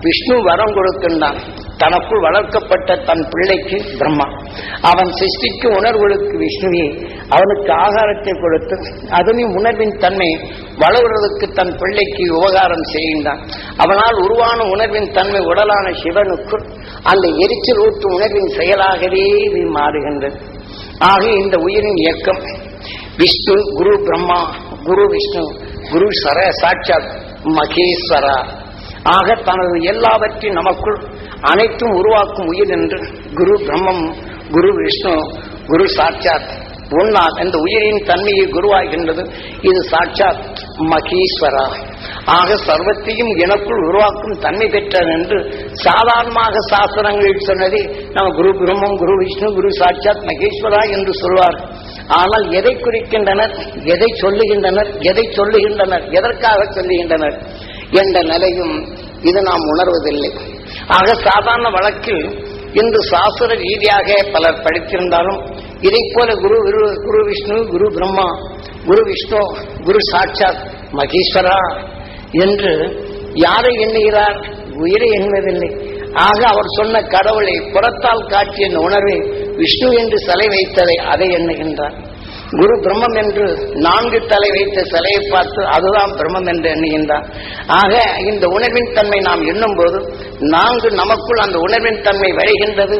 விஷ்ணு வரம் கொடுக்கின்றான். தனக்குள் வளர்க்கப்பட்ட தன் பிள்ளைக்கு பிரம்மா. அவன் சிருஷ்டிக்கு உணர்வுகளுக்கு விஷ்ணுவே. அவனுக்கு ஆகாரத்தை கொடுத்து அதனின் உணர்வின் தன்மை. வளர்வதற்கு தன் பிள்ளைக்கு உபகாரம் செய்கின்றான். அவனால் உருவான உணர்வின் தன்மை உடலான சிவனுக்கு அந்த எரிச்சல் ஊற்று உணர்வின் செயலாகவே இது மாறுகின்றது. ஆக இந்த உயிரின் இயக்கம். விஷ்ணு குரு பிரம்மா குரு விஷ்ணு குரு சர சாட்சாத் மகேஸ்வரா. ஆக தனது எல்லாவற்றையும் நமக்குள் அனைத்தும் உருவாக்கும் உயிர் என்று குரு பிரம்மம் குரு விஷ்ணு குரு சாட்சாத் ஒன்னா இந்த உயிரின் தன்மையை குருவாகின்றது. இது சாட்சாத் மகேஸ்வரா. ஆக சர்வத்தையும் எனக்குள் உருவாக்கும் தன்மை பெற்றது என்று சாதாரணமாக சாஸ்திரங்களில் சொன்னதை நம்ம குரு பிரம்மம் குரு விஷ்ணு குரு சாட்சாத் மகேஸ்வரா என்று சொல்வார். ஆனால் எதை குறிக்கின்றனர்? எதை சொல்லுகின்றனர்? எதை சொல்லுகின்றனர்? எதற்காக சொல்லுகின்றனர்? என்ற நிலையும் இது நாம் உணர்வதில்லை. ஆக சாதாரண வழக்கில் இன்று சாஸ்திர ரீதியாக பலர் படித்திருந்தாலும் இதை போல குரு குரு விஷ்ணு குரு பிரம்மா குரு விஷ்ணு குரு சாட்சாத் மகேஸ்வரா என்று யாரை எண்ணுகிறார்? உயிரை எண்ணுவதில்லை. ஆக அவர் சொன்ன கடவுளை புறத்தால் காட்டிய உணர்வை விஷ்ணு என்று சிலை வைத்ததை அதை எண்ணுகின்றார். குரு பிரம்மம் என்று நான்கு தலை வைத்த சிலையை பார்த்து அதுதான் பிரம்மம் என்று எண்ணுகின்றான் ஆக இந்த உணர்வின் தன்மை நாம் எண்ணும் போது நான்கு நமக்குள் அந்த உணர்வின் தன்மை விளைகின்றது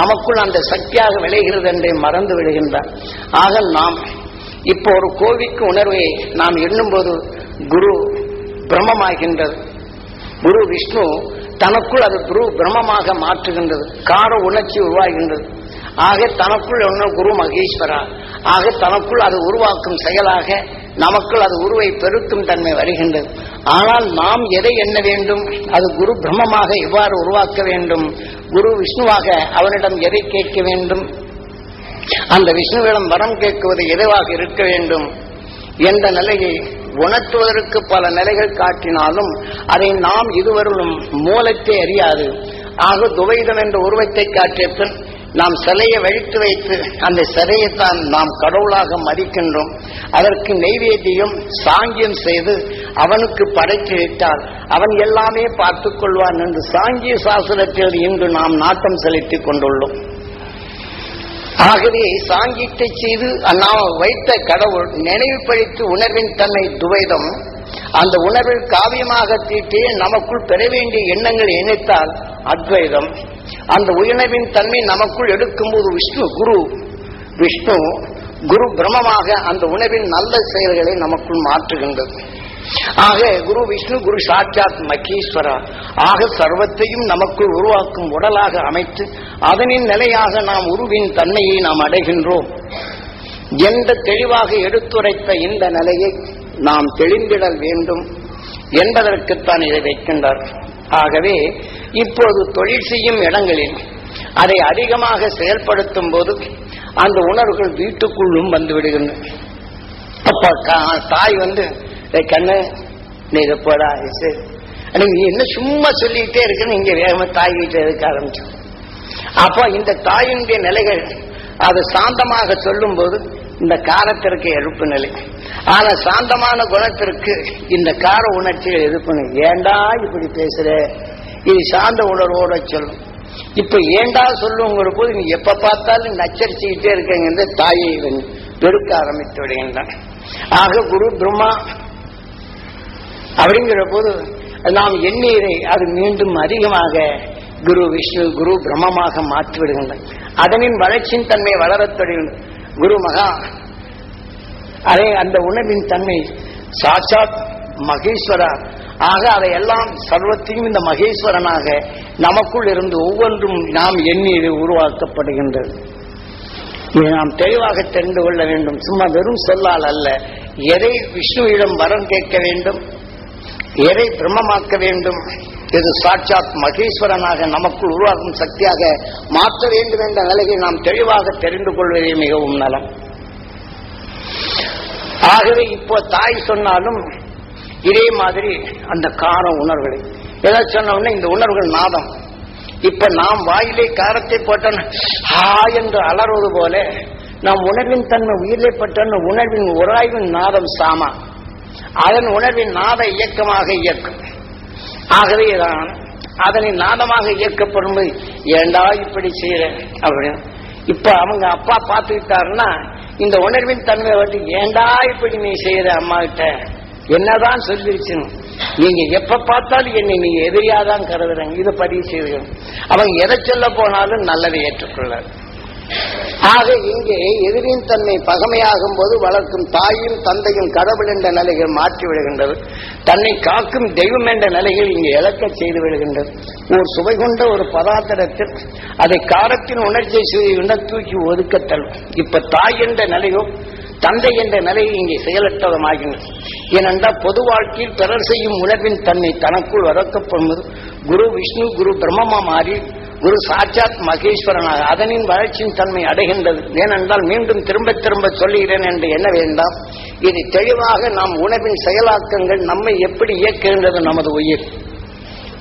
நமக்குள் அந்த சக்தியாக விளைகிறது என்றே மறந்து விடுகின்றார். ஆக நாம் இப்போ ஒரு கோவிக்கு உணர்வை நாம் எண்ணும் போது குரு பிரம்மமாகின்றது. குரு விஷ்ணு தனக்குள் அது குரு பிரம்மமாக மாற்றுகின்றது கார உணர்ச்சி உருவாகின்றது. ஆக தனக்குள் ஒன்று குரு மகேஸ்வரா. ஆக தனக்குள் அது உருவாக்கும் செயலாக நமக்குள் அது உருவை பெருக்கும் தன்மை வருகின்றது. ஆனால் நாம் எதை எண்ண வேண்டும்? அது குரு பிரம்மமாக எவ்வாறு உருவாக்க வேண்டும்? குரு விஷ்ணுவாக அவனிடம் எதை கேட்க வேண்டும்? அந்த விஷ்ணுவிடம் வரம் கேட்குவது எதுவாக இருக்க வேண்டும்? என்ற நிலையை உணர்த்துவதற்கு பல நிலைகள் காட்டினாலும் அதை நாம் இதுவரையிலும் மூலத்தை அறியாது. ஆக துவைதம் என்ற உருவத்தை காட்டிய பின் நாம் சிலையை வழித்து வைத்து அந்த சிலையைத்தான் நாம் கடவுளாக மதிக்கின்றோம். அதற்கு நெய்வேத்தியம் சாங்கியம் செய்து அவனுக்கு படைத்து விட்டால் அவன் எல்லாமே பார்த்துக் கொள்வான் என்று சாங்கிய சாஸ்திரத்தில் இன்று நாம் நாட்டம் செலுத்திக் கொண்டுள்ளோம். ஆகவே சாங்கியத்தை செய்து நாம் வைத்த கடவுள் நினைவுபடுத்தி உணர்வின் தன்னை துவைதம். அந்த உணர்வில் காவியமாக தீட்டி நமக்குள் பெற வேண்டிய எண்ணங்களை இணைத்தால் அத்வைதம். அந்த உயிரினவின் தன்மை நமக்குள் எடுக்கும்போது விஷ்ணு குரு விஷ்ணு குரு பிரம்மமாக அந்த உணவின் நல்ல செயல்களை நமக்குள் மாற்றுகின்றது. ஆக குரு விஷ்ணு குரு சாட்சாத் மகேஸ்வரா. ஆக சர்வத்தையும் நமக்குள் உருவாக்கும் உடலாக அமைத்து அதனின் நிலையாக நாம் உருவின் தன்மையை நாம் அடைகின்றோம். எந்த தெளிவாக எடுத்துரைத்த இந்த நிலையை நாம் தெளிந்திடல் வேண்டும் என்பதற்குத்தான் இதை வைக்கின்றார். ஆகவே இப்போது தொழில் செய்யும் இடங்களில் அதை அதிகமாக செயல்படுத்தும் போது அந்த உணர்வுகள் வீட்டுக்குள்ளும் வந்து விடுகின்றன. அப்ப கா- தாய் வந்து கண்ணு நீ இதை போடா சரி." நீ என்ன சும்மா சொல்லிக்கிட்டே இருக்குன்னு இங்க வேகமா தாய் வீட்டை இருக்க ஆரம்பிச்சோம். அப்போ இந்த தாயினுடைய நிலைகள் அது சாந்தமாக சொல்லும் போது இந்த காரத்திற்கு எதிர்ப்பு நிலை. ஆனா சாந்தமான குணத்திற்கு இந்த கார உணர்ச்சிகள் எதிர்ப்பு ஏண்டா இப்படி பேசுற? இது சார்ந்த உணர்வோட சொல்லும். இப்ப ஏண்டா சொல்லுங்கிற போது நீ எப்ப பார்த்தாலும் நச்சரிச்சுக்கிட்டே இருக்கங்க தாயை பெருக்க வெறுக்க ஆரம்பித்து விடுகின்றான். ஆக குரு பிரம்மா அப்படிங்கிற போது நாம் எண்ணீரை அது மீண்டும் அதிகமாக குரு விஷ்ணு குரு பிரம்மமாக மாற்றி விடுகின்றன. அதனின் வளர்ச்சியின் தன்மை வளரத் தொடங்கின குரு மகா. அதே அந்த உணவின் தன்மை சாட்சாத் மகேஸ்வரா ஆக அதையெல்லாம் சர்வத்தையும் இந்த மகேஸ்வரனாக நமக்குள் இருந்து ஒவ்வொன்றும் நாம் எண்ணீர் உருவாக்கப்படுகின்றது. இதை நாம் தெளிவாக தெரிந்து கொள்ள வேண்டும். சும்மா வெறும் சொல்லால் அல்ல. எதை விஷ்ணுவிடம் வரம் கேட்க வேண்டும்? எதை பிரம்மமாக்க வேண்டும்? இது சாட்சாத் மகேஸ்வரனாக நமக்குள் உருவாக்கும் சக்தியாக மாற்ற வேண்டும் என்ற நிலையை நாம் தெளிவாக தெரிந்து கொள்வதே மிகவும் நலம். ஆகவே இப்போ தாய் சொன்னாலும் இதே மாதிரி அந்த கார உணர்வுகளை. ஏதாவது சொன்ன இந்த உணர்வுகள் நாதம். இப்ப நாம் வாயிலே காரத்தை போட்டோம் ஹா என்று அலறுவது போல நாம் உணர்வின் தன்மை உயிரிலே பட்டோன்னு உணர்வின் உராய்வின் நாதம் சாமா. அதன் உணர்வின் நாத இயக்கமாக இயக்கும். ஆகவே தான் அதனை நாதமாக இயக்கப்படும் ஏண்டா இப்படி செய்யறேன் அப்படின்னு. இப்ப அவங்க அப்பா பார்த்துக்கிட்டாருன்னா இந்த உணர்வின் தன்மையை வந்து ஏண்டா இப்படி நீ செய்யற அம்மா கிட்ட என்னதான் சொல்லிருச்சுன்னு நீங்க எப்ப பார்த்தாலும் என்னை நீங்க எதிரியாதான் கருதுறீங்க இதை பதிவு செய்து அவங்க எதை சொல்ல போனாலும் நல்லதை ஏற்றுக்கொள்ளாரு ஆக இங்கே எதிரின் தன்மை பகமையாகும் போது வளர்க்கும் தாயும் தந்தையும் கடவுள் என்ற நிலைகள் மாற்றி விடுகின்றது. தன்னை காக்கும் தெய்வம் என்ற நிலைகள் இங்கே இழக்க செய்து விடுகின்றது. ஒரு சுவை கொண்ட ஒரு பதார்த்தத்தில் அதை காரத்தின் உணர்ச்சியை செய்து தூக்கி ஒதுக்கத்தல். இப்ப தாய் என்ற நிலையோ தந்தை என்ற நிலையை இங்கே செயலற்றதமாகின்றது. ஏனென்றால் பொது வாழ்க்கையில் பிறர் செய்யும் உணர்வின் தன்மை தனக்குள் வளர்க்கப்படுவது. குரு விஷ்ணு குரு பிரம்மமா மாறி குரு சாட்சாத் மகேஸ்வரனாக அதனின் வளர்ச்சியின் தன்மை அடைகின்றது. ஏனென்றால் மீண்டும் திரும்ப திரும்ப சொல்லுகிறேன் என்று எண்ண வேண்டாம். இது தெளிவாக நாம் உணவின் செயலாக்கங்கள் நம்மை எப்படி இயக்குகின்றது நமது உயிர்.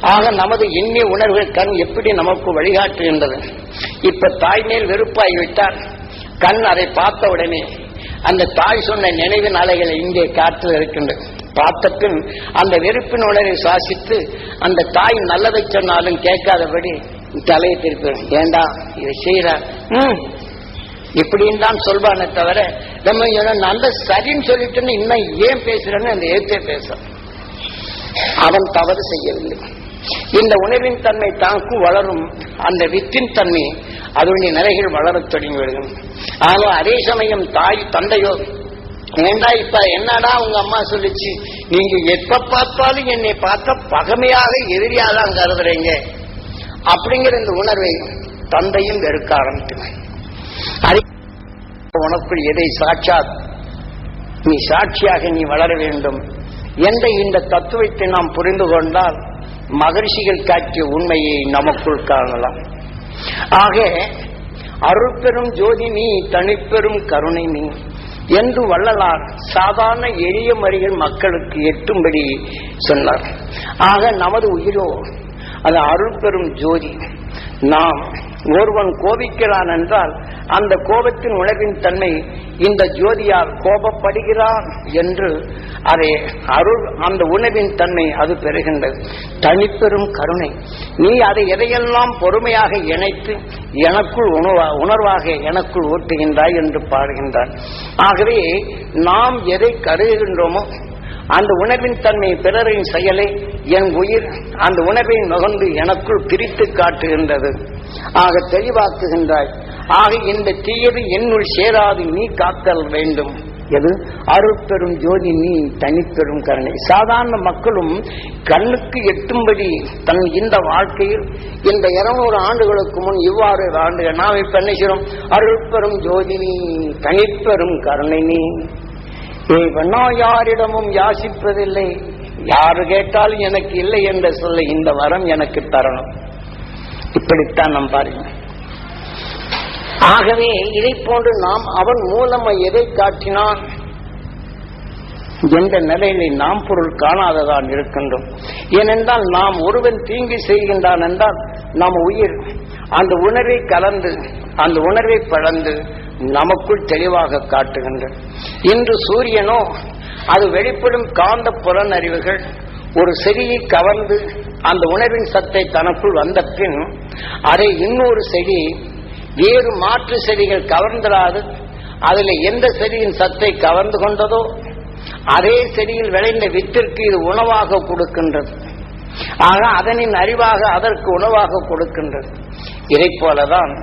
ஆக நமது எண்ணிய உணர்வுகள் கண் எப்படி நமக்கு வழிகாட்டுகின்றது. இப்ப தாய்மேல் வெறுப்பாகிவிட்டால் கண் அதை பார்த்த உடனே அந்த தாய் சொன்ன நினைவின் அலைகளை இங்கே காற்றில் இருக்கின்றது. பார்த்த பின் அந்த வெறுப்பின் உணர்வை சுவாசித்து அந்த தாய் நல்லதை சொன்னாலும் கேட்காதபடி தலையை திருப்பிடும் ஏண்டா இதை செய்யற ம். இப்படின்னு தான் சொல்வானே தவிர நம்ம நல்ல சரின்னு சொல்லிட்டுன்னு இன்னும் ஏன் பேசுறேன்னு அந்த ஏத்தே பேச அவன் தவறு செய்யவில்லை. இந்த உணர்வின் தன்மை தாக்கும் வளரும் அந்த வித்தின் தன்மை அதனுடைய நிலைகள் வளரத் தொடங்கி விடுகிறது ஆனா அதே சமயம் தாய் தந்தையோ ஏண்டா இப்ப என்னடா உங்க அம்மா சொல்லிச்சு? நீங்க எப்ப பார்த்தாலும் என்னை பார்த்த பகமையாக எதிரியாதான் கருதுறீங்க. அப்படிங்கிற இந்த உணர்வை தந்தையும் வெறுக்க ஆரம்பித்தனர் உனக்குள் எதை சாட்சா நீ சாட்சியாக நீ வளர வேண்டும். என்ற இந்த தத்துவத்தை நாம் புரிந்து கொண்டால் மகர்ஷிகள் காட்டிய உண்மையை நமக்குள் காணலாம். ஆக அருட்பெரும் ஜோதி நீ தனிப்பெரும் கருணை நீ. என்று வள்ளலார் சாதாரண எளிய மறிகள் மக்களுக்கு எட்டும்படி சொன்னார். ஆக நமது உயிரோ அது அருள்பெரும் ஜோதி. நாம் ஒருவன் கோபிக்கிறான் என்றால் அந்த கோபத்தின் உணவின் தன்மை இந்த ஜோதியால் கோபப்படுகிறான் என்று அதை அருள் அந்த உணவின் தன்மை அது பெறுகின்றது. தனிப்பெரும் கருணை. நீ அதை எதையெல்லாம் பொறுமையாக இணைத்து எனக்குள் உணவா உணர்வாக எனக்குள் ஓட்டுகின்றாய் என்று பாடுகின்றான் ஆகவே நாம் எதை கருதுகின்றோமோ அந்த உணர்வின் தன்மை பிறரின் செயலை என் உயிர் அந்த உணர்வை நுகர்ந்து எனக்குள் பிரித்து காட்டுகின்றது. ஆக தெளிவாக்குகின்றாய் ஆக இந்த தீயது என்னுள் சேராது நீ காத்தல் வேண்டும். எது? அருட்பெரும் ஜோதி நீ தனிப்பெரும் கருணை. சாதாரண மக்களும் கண்ணுக்கு எட்டும்படி தன் இந்த வாழ்க்கையில் இந்த இருநூறு ஆண்டுகளுக்கு முன் இவ்வாறு ஆண்டுகள் நாம் இப்ப என்ன செய்யறோம் அருட்பெரும் ஜோதி நீ தனிப்பெரும் கருணை நீ. இவனோ யாரிடமும் யாசிப்பதில்லை. யாரு கேட்டாலும் எனக்கு இல்லை என்ற சொல்ல இந்த வரம் எனக்கு தரணும். இப்படித்தான் நாம் பாருங்க ஆகவே இதை போன்று நாம் அவன் மூலமாக எதை காட்டினான்? எந்த நிலையிலே நாம் பொருள் காணாததான் இருக்கின்றோம். ஏனென்றால் நாம் ஒருவன் தீங்கு செய்கின்றான் என்றால் நாம் உயிர். அந்த உணர்வை கலந்து அந்த உணர்வை பழந்து நமக்குள் தெளிவாக காட்டுகின்றது இன்று சூரியனோ அது வெளிப்படும் காந்த புலனறிவுகள் ஒரு செடியை கவர்ந்து அந்த உணர்வின் சத்தை தனக்குள் வந்த பின் அதை இன்னொரு செடி வேறு மாற்று செடிகள் கவர்ந்திராது அதில் எந்த செடியின் சத்தை கவர்ந்து கொண்டதோ அதே செடியில் விளைந்த வித்திற்கு இது உணவாக கொடுக்கின்றது. ஆக அதனின் அறிவாக அதற்கு உணவாக கொடுக்கின்றது. இதை போலதான்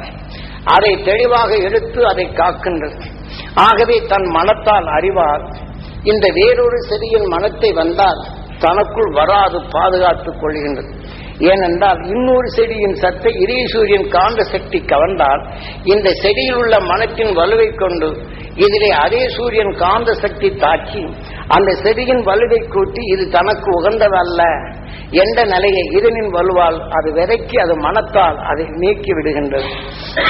அதை தெளிவாக எடுத்து அதை காக்கின்றது. ஆகவே தன் மனத்தால் அறிவார். இந்த வேறொரு செடியின் மனத்தை வந்தால் தனக்குள் வராது பாதுகாத்துக் கொள்கின்றது. ஏனென்றால் இன்னொரு செடியின் சத்தை இறைசூரியன் காந்த சக்தி கவர்ந்தால் இந்த செடியில் உள்ள மனத்தின் வலுவை கொண்டு இதிலே அதே சூரியன் காந்த சக்தி தாக்கி அந்த செடியின் வலுவை கூட்டி இது தனக்கு உகந்ததல்ல. என்ற நிலையை இதனின் வலுவால் அது விதைக்கி அது மனத்தால் அதை நீக்கி விடுகின்றது.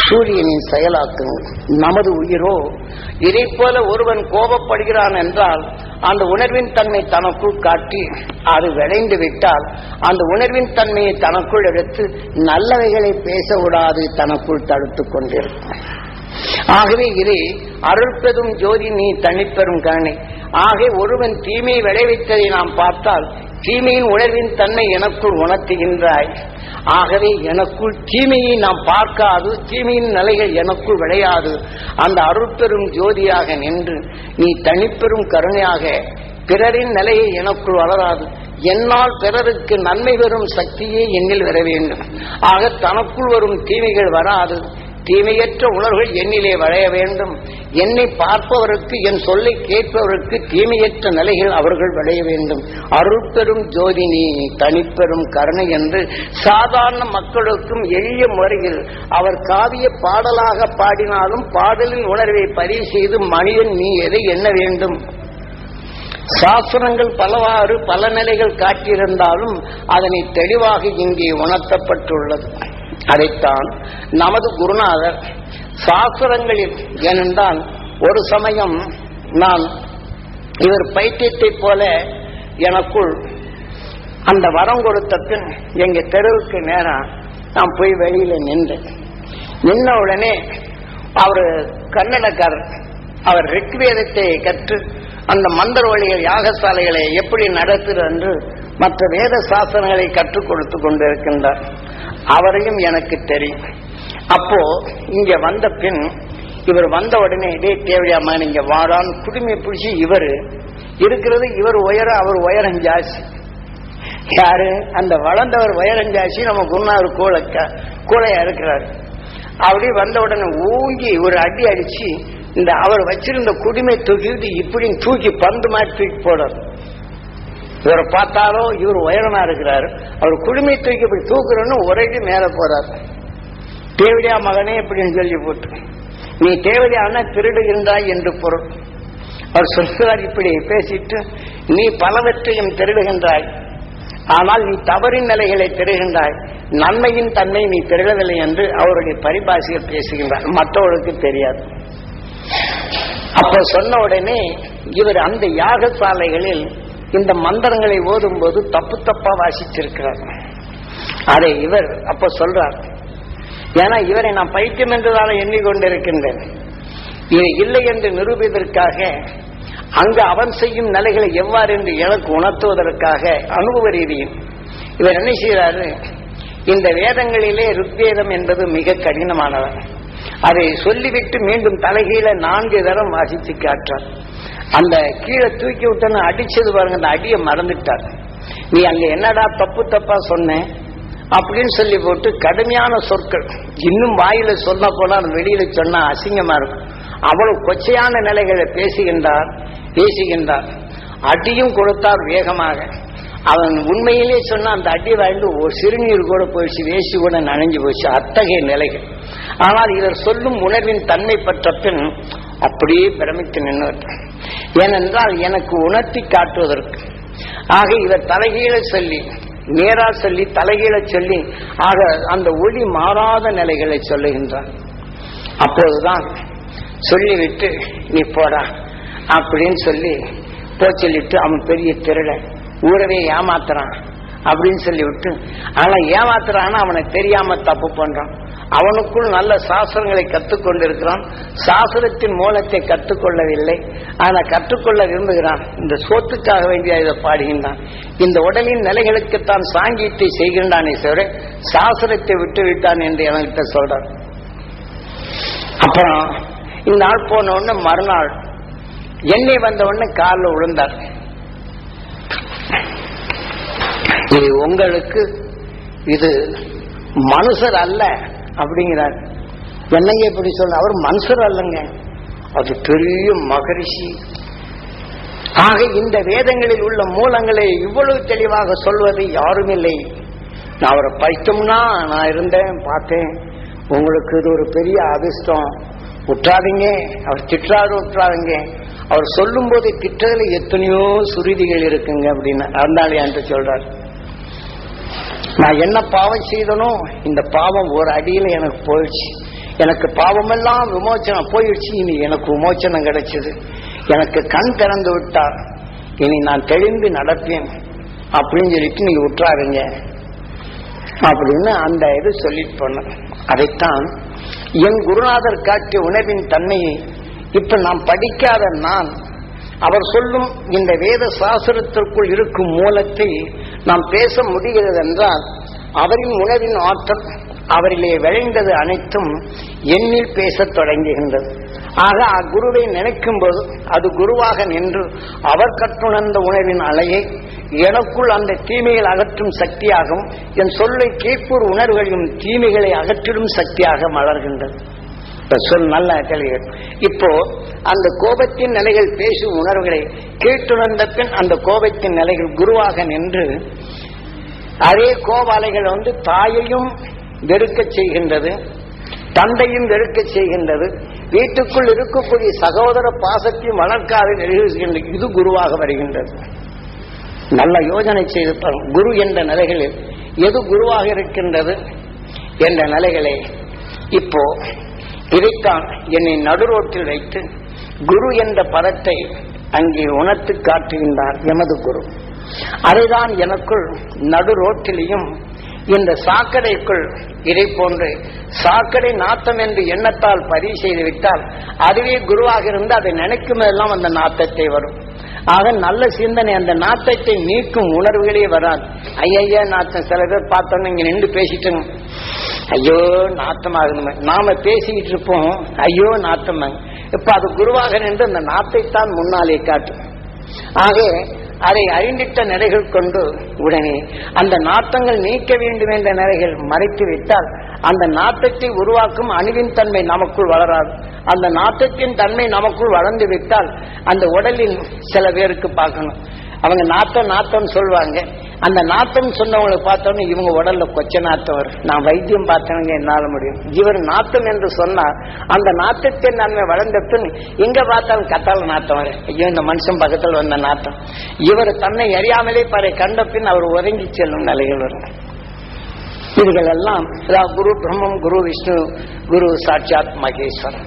சூரியனின் செயலாக்கங்கள் நமது உயிரோ இதை போல ஒருவன் கோபப்படுகிறான் என்றால் அந்த உணர்வின் தன்மை தனக்குள் காட்டி அது விளைந்து விட்டால் அந்த உணர்வின் தன்மையை தனக்குள் எடுத்து நல்லவைகளை பேசவிடாது தனக்குள் தடுத்துக் கொண்டிருக்கும். ஆகவே இது அருள்பெரும் ஜோதி நீ தனிப்பெறும் கருணை. ஆகவே ஒருவன் தீமை விளைவித்ததை நாம் பார்த்தால் தீமையின் உணர்வின் தன்மை எனக்குள் உணர்த்துகின்றாய். ஆகவே எனக்குள் தீமையை நாம் பார்க்காது தீமையின் நிலைகள் எனக்குள் விளையாது. அந்த அருட்பெரும் ஜோதியாக நின்று நீ தனிப்பெரும் கருணையாக பிறரின் நிலையை எனக்குள் வளராது. என்னால் பிறருக்கு நன்மை பெறும் சக்தியே என்னில் வர வேண்டும். ஆக தனக்குள் வரும் தீமைகள் வராது. தீமையற்ற உணர்வுகள் என்னிலே வளைய வேண்டும். என்னை பார்ப்பவருக்கு என் சொல்லை கேட்பவருக்கு தீமையற்ற நிலைகள் அவர்கள் விளைய வேண்டும். அருட்பெரும் ஜோதி நீ தனிப்பெரும் கருணை என்று சாதாரண மக்களுக்கும் எளிய முறையில் அவர் காவிய பாடலாக பாடினாலும் பாடலின் உணர்வை பதிவு செய்து மனிதன் நீ எதை எண்ண வேண்டும்? சாஸ்திரங்கள் பலவாறு பல நிலைகள் காட்டியிருந்தாலும் அதனை தெளிவாக இங்கே உணர்த்தப்பட்டுள்ளது. அதைத்தான் நமது குருநாதர் சாஸ்திரங்களில் ஏனென்றால் ஒரு சமயம் நான் இவர் பைத்தியத்தைப் போல எனக்குள் அந்த வரம் கொடுத்த பின் எங்க தெருவுக்கு நேரம் நான் போய் வெளியில நின்றேன். நின்ன உடனே அவர் கன்னடக்கார் அவர் ரிக்வேதத்தை கற்று அந்த மந்திர வழிகள் யாகசாலைகளை எப்படி நடத்துகிறது என்று மற்ற வேத சாசனங்களை கற்றுக் கொடுத்து கொண்டிருக்கின்றார். அவரையும் எனக்கு தெரியும். அப்போ இங்க வந்த பின் இவர் வந்த உடனே இதே தேவையாமா நீங்க வாடான்னு குடுமையை பிடிச்சி இவர் இருக்கிறது இவர் உயரம் அவர் உயரம் ஜாஸ்தி. யாரு? அந்த வளர்ந்தவர் உயரம் ஜாஸ்தி நம்ம குருநாதர் கூழ கூழையா இருக்கிறார். அப்படி வந்த உடனே ஊங்கி ஒரு அடி அடிச்சு இந்த அவர் வச்சிருந்த குடிமை தூக்கிட்டு இப்படி தூக்கி பந்து மாதிரி தூக்கி போடுறது இவரை பார்த்தாலும் இவர் உயரமா இருக்கிறாரு. அவர் குடிமை தூக்கி இப்படி தூக்குறோன்னு ஒரே மேல போறார். தேவடியா மகனே இப்படின்னு சொல்லி போட்டு. நீ தேவடியான திருடுகின்றாய் என்று பொருள். அவர் சொல்கிறார் இப்படி பேசிட்டு நீ பலவற்றையும் திருடுகின்றாய். ஆனால் நீ தவறின் நிலைகளை திருகின்றாய் நன்மையின் தன்மை நீ திருடவில்லை என்று அவருடைய பரிபாஷையில் பேசுகின்றார். மற்றவர்களுக்கு தெரியாது. அப்ப சொன்ன உடனே இவர் அந்த யாகசாலைகளில் இந்த மந்திரங்களை ஓதும் போது தப்பு தப்பா வாசிச்சிருக்கிறார் அதை இவர் அப்ப சொல்றார். ஏன்னா இவரை நான் பைத்தியம் என்றதால எண்ணிக்கொண்டிருக்கின்றேன். இது இல்லை என்று நிரூபிப்பதற்காக அங்கு அவன் செய்யும் நிலைகளை எவ்வாறு என்று எனக்கு உணர்த்துவதற்காக அனுபவ ரீதியும் இவர் என்ன செய்கிறாரு? இந்த வேதங்களிலே ருக்வேதம் என்பது மிக கடினமானவர் அதை சொல்லிவிட்டு மீண்டும் தலைகீழ நான்கு தரம் வாசித்து காற்றார் அந்த கீழே தூக்கி விட்டன அடிச்சது பாருங்க அந்த அடியை மறந்துட்டார். நீ அங்க என்னடா தப்பு தப்பா சொன்ன? அப்படின்னு சொல்லி போட்டு கடுமையான சொற்கள். இன்னும் வாயில சொன்ன போல வெளியில சொன்னா அசிங்கமா இருக்கும். அவ்வளவு கொச்சையான நிலைகளை பேசுகின்றார் பேசுகின்றார். அடியும் கொடுத்தார் வேகமாக. அவன் உண்மையிலே சொன்ன அந்த அடி வாழ்ந்து ஒரு சிறுநீர் கூட போயிடுச்சு வேசி கூட நனைஞ்சு போச்சு அத்தகைய நிலைகள். ஆனால் இவர் சொல்லும் உணர்வின் தன்மை பற்ற பின் அப்படியே பிரமித்து நின்று ஏனென்றால் எனக்கு உணர்த்தி காட்டுவதற்கு. ஆக இவர் தலைகீழ சொல்லி நேரா சொல்லி தலைகீழ சொல்லி ஆக அந்த ஒளி மாறாத நிலைகளை சொல்லுகின்றார் அப்போதுதான் சொல்லிவிட்டு நீ போடா அப்படின்னு சொல்லி போச்சொல்லிட்டு அவன் பெரிய திருடன் ஊரவே ஏமாத்துறான் அப்படின்னு சொல்லிவிட்டு ஆனா ஏமாத்துறான்னு அவனை தெரியாம தப்பு பண்றான். அவனுக்குள் நல்ல சாஸ்திரங்களை கற்றுக்கொண்டிருக்கிறான். சாஸ்திரத்தின் மூலத்தை கற்றுக்கொள்ளவில்லை. ஆனால் கற்றுக்கொள்ள விரும்புகிறான். இந்த சோத்துக்காக வேண்டிய இதை பாடுகின்றான். இந்த உடலின் நிலைகளுக்குத்தான் சாங்கியத்தை செய்கின்றானே தவிர சாஸ்திரத்தை விட்டு விட்டான் என்று என்கிட்ட சொல்றான். அப்புறம் இந்த நாள் போன உடனே மறுநாள் எண்ணெய் வந்த உடனே காலில் விழுந்தார். இது உங்களுக்கு இது மனுஷர் அல்ல. அப்படிங்கிறார். என்னங்க இப்படி சொல்ல அவர் மனுஷர் அல்லங்க. அது பெரிய மகரிஷி. ஆக இந்த வேதங்களில் உள்ள மூலங்களை இவ்வளவு தெளிவாக சொல்வது யாரும் இல்லை நான் அவரை படித்தோம்னா நான் இருந்தேன் பார்த்தேன். உங்களுக்கு இது ஒரு பெரிய அதிர்ஷ்டம். விட்டுறாதீங்க அவர் திட்டாரு விட்டுறாதீங்க அவர் சொல்லும் போது திட்டத்தில் எத்தனையோ சுருதிகள் இருக்குங்க அப்படின்னு அறந்தாளி என்று சொல்றாரு. நான் என்ன பாவம் செய்தனோ இந்த பாவம் ஒரு அடியில எனக்கு போயிடுச்சு. எனக்கு பாவமெல்லாம் விமோச்சனம் போயிடுச்சு. இனி எனக்கு விமோச்சனம் கிடைச்சது. எனக்கு கண் திறந்து விட்டார். இனி நான் தெளிந்து நடப்பேன். அப்படின்னு சொல்லிட்டு நீங்க விட்டுறாருங்க அப்படின்னு அந்த இது சொல்லிட்டு போன அதைத்தான் என் குருநாதர் காட்டிய உணவின் தன்மையை இப்ப நாம் படிக்காத நான் அவர் சொல்லும் இந்த வேத சாஸ்திரத்திற்குள் இருக்கும் மூலத்தை நாம் பேச முடிகிறது என்றால் அவரின் உணவின் ஆற்றல் அவரிலே விளைந்தது அனைத்தும் எண்ணில் பேசத் தொடங்குகின்றது. ஆக அக்குருவை நினைக்கும் போது அது குருவாக நின்று அவர் கற்றுணர்ந்த உணவின் அலையை எனக்குள் அந்த தீமைகள் அகற்றும் சக்தியாகவும் என் சொல்லை கேட்போர் உணர்வுகளையும் தீமைகளை அகற்றிடும் சக்தியாக மலர்கின்றது. இப்ப சொல் நல்ல கேள்விகள். இப்போ அந்த கோபத்தின் நிலைகள் பேசும் உணர்வுகளை கேட்டுணர்ந்த பின் அந்த கோபத்தின் நிலைகள் குருவாக நின்று அதே கோபாலைகள் வந்து தாயையும் வெறுக்க செய்கின்றது தந்தையும் வெறுக்க செய்கின்றது வீட்டுக்குள் இருக்கக்கூடிய சகோதர பாசத்தையும் வளர்க்காது நிகழ்கின்றது இது குருவாக வருகின்றது. நல்ல யோஜனை செய்து குரு என்ற நிலைகளில் எது குருவாக இருக்கின்றது என்ற நிலைகளை இப்போ இதைத்தான் என்னை நடுரோட்டில் வைத்து குரு என்ற பதத்தை அங்கே உணர்த்து காட்டுகின்றார் எமது குரு. அதைதான் எனக்குள் நடுரோட்டிலையும் இந்த சாக்கடைக்குள் இதை போன்று சாக்கடை நாத்தம் என்று எண்ணத்தால் பதிவு செய்துவிட்டால் அதுவே குருவாக இருந்து அதை நினைக்கும் எல்லாம் அந்த நாத்தத்தை வரும். ஆக நல்ல சிந்தனை அந்த நாத்தத்தை நீக்கும் உணர்வுகளே வராது. ஐயா நாத்தம். சில பேர் பார்த்தோன்னு இங்க நின்று பேசிட்டு ஐயோ நாத்தமாகணுமே நாம பேசிக்கிட்டு இருப்போம். ஐயோ நாத்தமாங்க இப்ப அது குருவாக நின்று அந்த நாத்தைத்தான் முன்னாலே காட்டும். ஆக அதை அறிந்திட்ட நிலைகள் கொண்டு உடனே அந்த நாட்டங்கள் நீக்க வேண்டும் என்ற நிலைகள் மறைத்து விட்டால் அந்த நாட்டத்தை உருவாக்கும் அணுவின் தன்மை நமக்குள் வளராது. அந்த நாத்தத்தின் தன்மை நமக்குள் வளர்ந்து விட்டால் அந்த உடலின் சில பேருக்கு பார்க்கணும். அவங்க நாத்தம் நாத்தம் சொல்லுவாங்க அந்த நாத்தம் சொன்னவங்களை பார்த்தோன்னே இவங்க உடல்ல கொச்ச நாத்தம் வரும் நான் வைத்தியம் பார்த்தவங்க என்னால முடியும். இவர் நாத்தம் என்று சொன்னால் அந்த நாத்தத்தின் நன்மை வளர்ந்த பின் எங்க பார்த்தாலும் கத்தால நாத்தம் வரும். ஐயோ இந்த மனுஷன் பக்கத்தில் வந்த நாத்தம். இவர் தன்னை அறியாமலே பறை கண்ட பின் அவர் உறங்கி செல்லும் நிலைகள் வரும் இதுகள் எல்லாம் குரு பிரம்மம் குரு விஷ்ணு குரு சாட்சாத் மகேஸ்வரன்.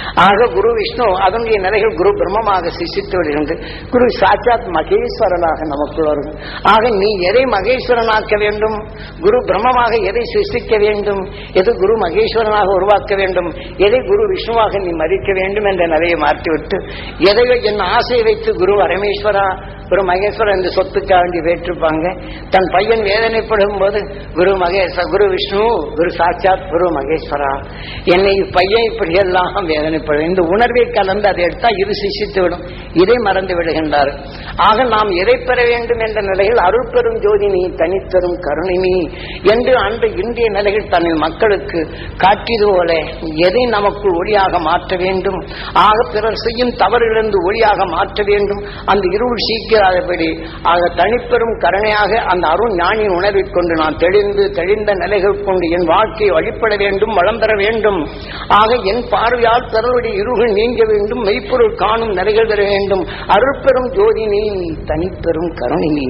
ஆக குரு விஷ்ணு அதனுடைய நிலைகள் குரு பிரம்மமாக சிசித்து வருகின்றது குரு சாட்சாத் மகேஸ்வரனாக நமக்குள் வரும். ஆக நீ எதை மகேஸ்வரனாக்க வேண்டும்? குரு பிரம்மமாக எதை சிருஷ்டிக்க வேண்டும்? எது குரு மகேஸ்வரனாக உருவாக்க வேண்டும்? எதை குரு விஷ்ணுவாக நீ மதிக்க வேண்டும் என்ற நிலையை மாற்றிவிட்டு எதையோ என் ஆசையை வைத்து குரு பரமேஸ்வரா குரு மகேஸ்வரன் இந்த சொத்துக்காக வேண்டி வேற்றிருப்பாங்க தன் பையன் வேதனைப்படும் போது குரு மகேஸ்வர குரு விஷ்ணு குரு சாட்சாத் குரு மகேஸ்வரா. என்னை பையன் இப்படி எல்லாம் கவனிப்பது இந்த உணர்வை கலந்து அதை எடுத்தால் இது சிசித்து விடும். இதை மறந்து விடுகின்றார். ஆக நாம் எதை பெற வேண்டும் என்ற நிலையில் அருள் பெரும் ஜோதி நீ தனித்தரும் கருணை நீ என்று அன்று இந்திய நிலையில் தன்னின் மக்களுக்கு காட்டியது போல எதை நமக்கு ஒளியாக மாற்ற வேண்டும்? ஆக பிறர் செய்யும் தவறிலிருந்து ஒளியாக மாற்ற வேண்டும். அந்த இருள் சீக்கிராதபடி ஆக தனிப்பெரும் கருணையாக அந்த அருண் ஞானியின் உணர்வை கொண்டு நான் தெளிந்து தெளிந்த நிலைகள் கொண்டு என் வாழ்க்கையை வழிபட வேண்டும் வளம் பெற வேண்டும். ஆக என் பார்வையால் பிறருடைய இருகள் நீங்க வேண்டும் மெய்ப்பொருள் காணும் நிறைகள் பெற வேண்டும். அருள் பெரும் ஜோதி நீ தனிப்பெரும் கருணை நீ.